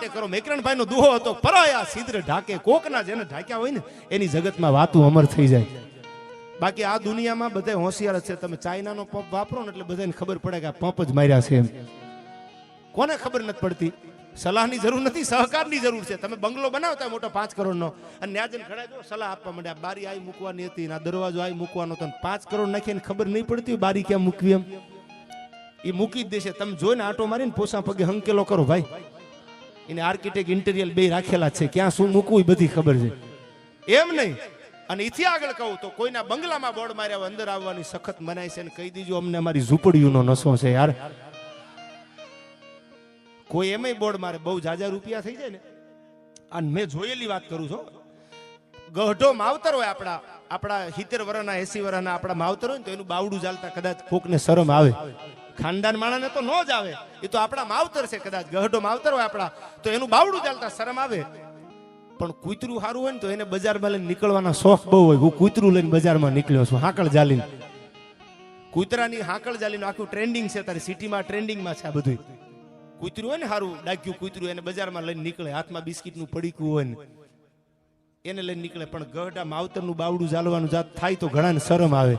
માટે કરો. મેકરણભાઈ નો દુહો હતો. પરાયા સિદ્ર ઢાકે, કોકના જેને ઢાક્યા હોય ને, એની જગતમાં વાતું અમર થઈ જાય. બાકી આ દુનિયામાં બધા હોશિયાર છે. તમે ચાઇનાનો પંપ વાપરો ને એટલે બધાને ખબર પડે કે આ પંપ જ માર્યા છે એમ. કોને ખબર નથી પડતી? સલાહની જરૂર નથી, સહકારની જરૂર છે. તમે બંગલો બનાવતા મોટો પાંચ કરોડનો. અને ન્યાજન ખડાય દો સલાહ આપવા માંડ્યા. બારી આવી મૂકવાની હતી આ દરવાજો આવી મૂકવાનો હતો પાંચ કરોડ નાખીને ખબર નહીં પડતી બારી ક્યાં મૂકવી એમ. એ મૂકી જ દેશે. તમે જોઈને આટો મારીને પોસા પગે હંકેલો કરો, ભાઈ. એને આર્કિટેક્ટ ઇન્ટિરિયર બે રાખેલા છે. ક્યાં શું મૂકવું એ બધી ખબર છે. એમ નહીં. અને એથી આગળ કહું તો કોઈના બંગલામાં બોર્ડ માર્યા અંદર આવવાની સખત મનાય છે અને કહી દીજો, અમને અમારી ઝૂંપડીઓનો નશો છે યાર. કોઈ એમય બોર્ડ મારે બહુ જાજા રૂપિયા થઈ જાય ને. અને મેં જોયેલી વાત કરું છું. ગઢો માવતર હોય આપણા આપણા સિત્તેર વર્ષના એસી વર્ષના આપણા માવતર હોય ને તો એનું બાવડું ચાલતા કદાચ કોકને શરમ આવે. ખાનદાન માણાને તો ન જ આવે. એ તો આપણા માવતર છે કદાચ ગઢો માવતર હોય આપણા. તો એનું બાવડું ચાલતા શરમ આવે. પણ કૂતરું સારું હોય ને તો એને બજારમાં લઈને નીકળવાના શોખ બહુ હોય. હું કૂતરું લઈને બજારમાં નીકળ્યો છું, હાકળ જાલીને કૂતરાની હાકળ જાલીનું આખું ટ્રેન્ડિંગ છે તારી સિટીમાં ટ્રેન્ડિંગમાં છે આ બધું કૂતરું હોય ને સારું ડાક્યું કૂતરું એને બજારમાં લઈને નીકળે, હાથમાં બિસ્કિટનું પડીકું હોય ને. એને લઈને નીકળે, પણ ગઢા માવતરનું બાવડું ચાલવાનું જાત થાય તો ઘણાને શરમ આવે.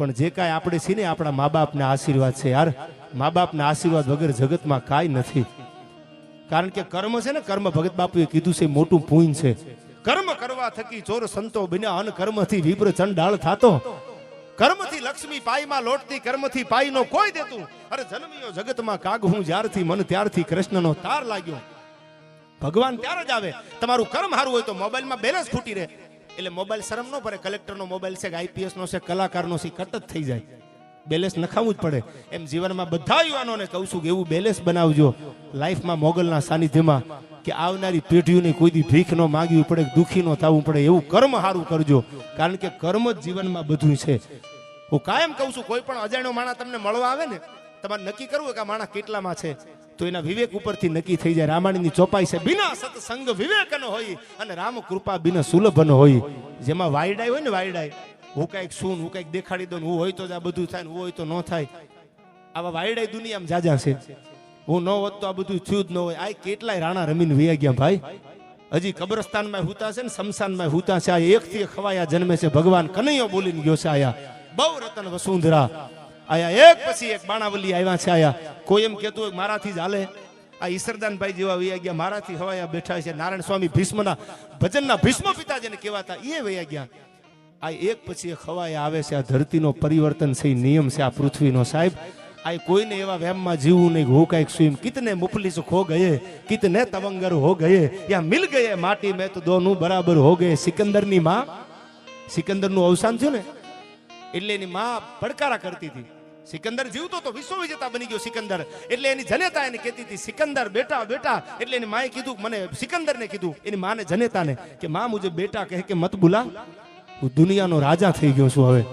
પણ જે કાંઈ આપણે છીએ ને આપણા મા બાપના આશીર્વાદ છે યાર. મા બાપના આશીર્વાદ વગર જગતમાં કાંઈ નથી. કારણ કે કર્મ છે ને, કર્મ ભગત બાપુએ કીધું છે, મોટું પૂન છે. કર્મ કરવા થકી ચોર સંતો બન્યા અન કર્મથી વિપ્ર ચંડાળ થાતો. કર્મથી લક્ષ્મી પાઈમાં લોટતી, કર્મથી પાઈનો કોઈ દેતું. અરે જન્મ્યો જગતમાં કાગ હું જ્યારથી મન ત્યારથી કૃષ્ણનો તાર લાગ્યો. ભગવાન ત્યારે જ આવે. તમારું કર્મ સારું હોય તો મોબાઈલમાં બેલેન્સ ફૂટી રહે. એટલે મોબાઈલ શરમ ન પડે, કલેક્ટરનો મોબાઈલ છે કે આઈપીએસ નો છે, કલાકારનો છે કટ થઈ જાય. બેલેન્સ નખાવું જ પડે. એમ જીવનમાં બધા યુવાનોને કહું છું કે એવું બેલેન્સ બનાવજો. લાઈફમાં મોગલના સાનિધ્યમાં કે આવનારી પેઢીઓને કોઈ દી ભીખ ન માગવી પડે દુઃખી ન થવું પડે, એવું કર્મ સારું કરજો. કારણ કે કર્મ જ જીવનમાં બધું છે. હું કાયમ કહું છું, કોઈ પણ અજાણ્યો માણસ તમને મળવા આવે ને તમારે નક્કી કરવું કે આ માણસ કેટલામાં છે? તો એના વિવેક ઉપરથી નક્કી થઈ જાય. રામાયણની ચોપાઈ છે. બિના સત્સંગ વિવેકનો હોય અને રામ કૃપા બિના સુલભનો હોય. જેમાં વાયડાય હોય ને વાયડાય. હું કંઈક શું હું કંઈક દેખાડી દઉં હું હોય તો આ બધું થાય હું હોય તો ન થાય. આવા વાયડાય દુનિયામાં જાજા છે. હું ન હોત તો આ બધું થયું જ ન હોય. આ કેટલાય રાણા રમીને વયા ગયા ભાઈ. હજી કબ્રસ્તાનમાં હુતા છે ને શમશાનમાં હુતા છે. આ એકથી એક ખવાયા જન્મે છે. ભગવાન કનૈયો બોલીને ગયો છે આયા. બહુ રતન વસુંધરા. આયા એક પછી એક બાણાવલી આવ્યા છે આયા. કોઈ એમ કહેતું હોય મારાથી જ હાલે. આ ઈસરદાનભાઈ જેવા વયા ગયા, મારાથી હવાયા બેઠા છે. નારાયણ સ્વામી ભીષ્મના, ભજનના ભીષ્મ પિતા જેને કહેવાતા એ વૈયા ગયા. આ એક પછી એક હવાયા આવે છે. આ ધરતીનો પરિવર્તન છે નિયમ છે, આ પૃથ્વીનો સાહેબ. આ કોઈને એવા વહેમમાં જીવવું નહીં હું કંઈક સ્વીમ કિતને મુફલિસ ખો ગયે, કિતને તવંગર હો ગયે. યા મિલ ગયે માટી મેં તો દોનું બરાબર હો ગયે. સિકંદરની માં, સિકંદરનું અવસાન થયું ને? એટલે એની માં પડકારા કરતી હતી. સિકંદર જીવતો તો વિશ્વ વિજેતા બની ગયો સિકંદર. એટલે એની જનેતા એને કહેતી હતી, સિકંદર, બેટા બેટા. એટલે એની માએ કીધું, મને સિકંદરને કીધું, એની માને જનેતાને કે, માં મુજે બેટા કહે કે મત બોલા, હું દુનિયાનો રાજા થઈ ગયો છું હવે.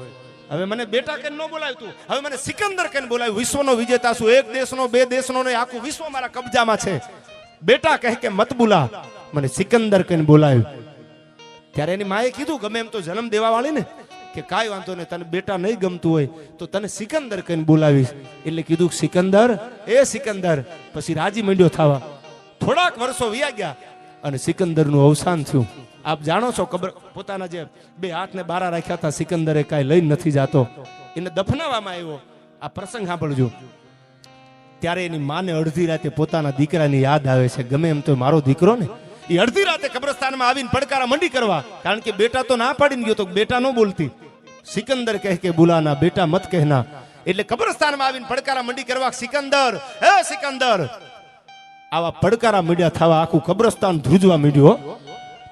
હવે મને બેટા કહીને ન બોલાવ્યું તું. હવે મને સિકંદર કહીને બોલાવ્યું, વિશ્વનો વિજેતા છું, એક દેશનો, બે દેશનો નહીં, આખું વિશ્વ મારા કબજામાં છે. બેટા કહે કે, મત બોલા. મને સિકંદર કે બોલાવ્યું. ત્યારે એની માએ કીધું, ગમે એમ તો જન્મ દેવા વાળી ને કે કાંઈ વાંધો નહીં, તને બેટા નહીં ગમતું હોય, તો તને સિકંદર કહીને બોલાવીશ. એટલે કીધું સિકંદર, એ સિકંદર. પછી રાજી મંડ્યો થવા. થોડાક વર્ષો વ્યા ગયા અને સિકંદરનું અવસાન થયું. આપ જાણો છો કબર પોતાના જે બે હાથને બારા રાખ્યા હતા, સિકંદરે કાંઈ લઈ નથી જાતો. એને દફનાવવામાં આવ્યો. આ પ્રસંગ સાંભળજો. ત્યારે એની માને અડધી રાતે પોતાના દીકરાની યાદ આવે છે. ગમે એમ તો મારો દીકરો ને, એ અડધી રાતે કબ્રસ્તાનમાં આવીને પડકારા મંડી કરવા. કારણ કે બેટા તો ના પાડીને ગયો તો બેટા ન બોલતી. સિકંદર કહે કે બુલાના બેટા મત કહેના. એટલે કબ્રસ્તાનમાં આવીને પડકારા મંડી કરવા, સિકંદર, હે સિકંદર! આવા પડકારા મીડિયા થવા આખું કબ્રસ્તાન ધ્રુજવા મીડ્યો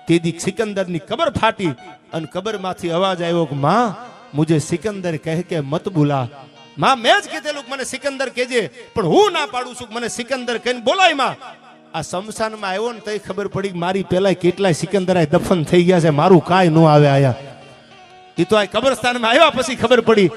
તેથી સિકંદરની કબર ફાટી અને કબરમાંથી અવાજ આવ્યો કે, માં, મુજે સિકંદર કહે કે, મત બોલા માં, મેં જ કીધેલું મને સિકંદર કહેજે. પણ હું ના પાડું છું મને સિકંદર કહીને બોલાય, માં. આ શમશાનમાં આવ્યો ને તઈ ખબર પડી મારી પેલા કેટલાય સિકંદર આ દફન થઈ ગયા છે, મારું કાંઈ ન આવે આયા. એ તો આ કબ્રસ્તાનમાં આવ્યા પછી ખબર પડી